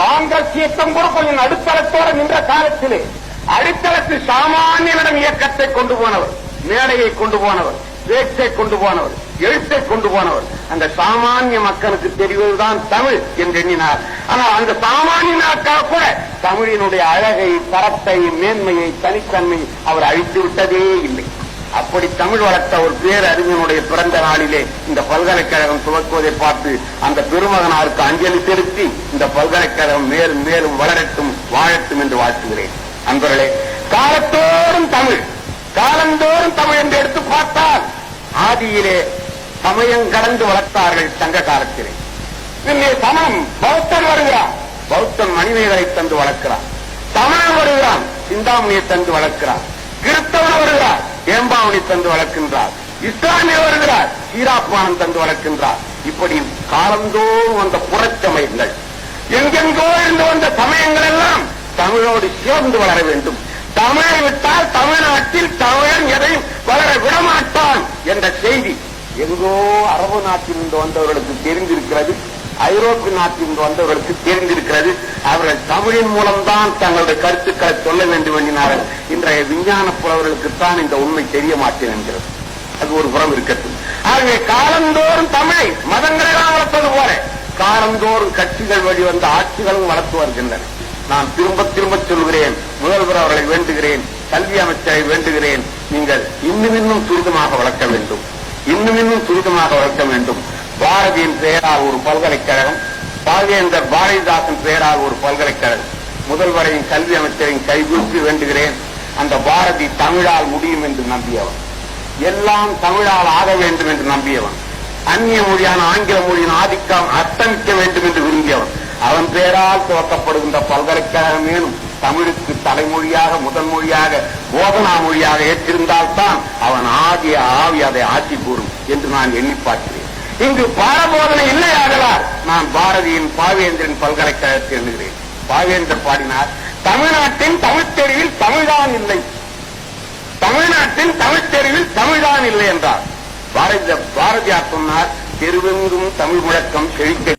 காங்கிரஸ் இயக்கம் கூட கொஞ்சம் நடுத்தளத்தோட நின்ற காலத்திலே அடித்தளத்தில் சாமானியனிடம் இயக்கத்தை கொண்டு போனவர் மேடையை கொண்டு போனவர் பேச்சை கொண்டு போனவர் எழுத்தை கொண்டு போனவர். அந்த சாமானிய மக்களுக்கு தெரிவதுதான் தமிழ் என்று எண்ணினார். ஆனால் அந்த சாமானியனாக்காக கூட தமிழினுடைய அழகை தரத்தை மேன்மையை தனித்தன்மையை அவர் அழித்து விட்டதே இல்லை. அப்படி தமிழ் வளர்த்த ஒரு பேரறிஞனுடைய பிறந்த நாளிலே இந்த பல்கலைக்கழகம் துவக்குவதை பார்த்து அந்த பெருமகனாருக்கு அஞ்சலி செலுத்தி இந்த பல்கலைக்கழகம் மேலும் மேலும் வளரட்டும் வாழட்டும் என்று வாழ்த்துகிறேன். அன்பர்களே காலத்தோறும் தமிழ் காலந்தோறும் தமிழ் என்று எடுத்து பார்த்தால் ஆதியிலே சமயம் கடந்து வளர்த்தார்கள் சங்க காலத்திலே. பின்னே சமம் பௌத்தன் வருகிறான். பௌத்தன் மணிமேகலை தந்து வளர்க்கிறான். தமிழன் வருகிறான் சிந்தாமணியை தந்து வளர்க்கிறான். கிறிஸ்தவன் வருகிறார் தந்து வளர்க்கின்றார். இஸ்லாமிய வருகிறார். சீராப்பானம் தந்து வளர்க்கின்றார். இப்படி காலந்தோறும் வந்த புறச்சமயங்கள் எங்கெங்கோ இருந்து வந்த சமயங்கள் எல்லாம் தமிழோடு சேர்ந்து வளர வேண்டும். தமிழை விட்டால் தமிழ்நாட்டில் தமிழன் எதையும் வளர விடமாட்டான் என்ற செய்தி எங்கோ அரபு நாட்டில் இருந்து வந்தவர்களுக்கு தெரிந்திருக்கிறது. ஐரோப்பிய நாட்டிலிருந்து வந்தவர்களுக்கு தெரிந்திருக்கிறது. அவர்கள் தமிழின் மூலம்தான் தங்களுடைய கருத்துக்களை சொல்ல வேண்டும் என்கிறார்கள் இன்றைய விஞ்ஞான புலவர்களுக்குத்தான் இந்த உண்மை தெரிய மாட்டேன் என்கிறது. அது ஒரு புறம் இருக்கட்டும். ஆகவே காலந்தோறும் தமிழை மதங்களெல்லாம் வளர்ப்பது போல காலந்தோறும் கட்சிகள் வழிவந்த ஆட்சிகளும் வளர்த்து வருகின்றன. நான் திரும்ப திரும்ப சொல்கிறேன். முதல்வர் அவர்களை வேண்டுகிறேன். கல்வி அமைச்சரை வேண்டுகிறேன். நீங்கள் இன்னும் இன்னும் துரிதமாக வளர்க்க வேண்டும். இன்னும் இன்னும் துரிதமாக வளர்க்க வேண்டும். பாரதியின் பெயரால் ஒரு பல்கலைக்கழகம் பாகேந்தர் பாரதிதாசன் பெயரால் ஒரு பல்கலைக்கழகம். முதல்வரையும் கல்வி அமைச்சரையும் கைகூப்பி வேண்டுகிறேன். அந்த பாரதி தமிழால் முடியும் என்று நம்பியவன். எல்லாம் தமிழால் ஆக வேண்டும் என்று நம்பியவன். அந்நிய மொழியான ஆங்கில மொழியின் ஆதிக்கம் அர்த்தமிக்க வேண்டும் என்று விரும்பியவன். அவன் பெயரால் துவக்கப்படுகின்ற பல்கலைக்கழகமேனும் தமிழுக்கு தலைமொழியாக முதல் மொழியாக போதனா மொழியாக ஏற்றிருந்தால்தான் அவன் ஆகிய ஆவி அதை ஆட்சி கூறும் என்று நான் எண்ணி பார்க்கிறேன். இங்கு பாரபோதனை இல்லையாகலால் நான் பாரதியின் பாவேந்திரன் பல்கலைக்கழகத்தில் எண்ணுகிறேன் பாவேந்தர் பாடினார் தமிழ்நாட்டின் தமிழ்த் தெருவில் தமிழ்தான் இல்லை. தமிழ்நாட்டின் தமிழ்த் தெருவில் தமிழ்தான் இல்லை என்றார். பாரதியார் சொன்னார் தெருவெங்கும் தமிழ் முழக்கம் செழிக்க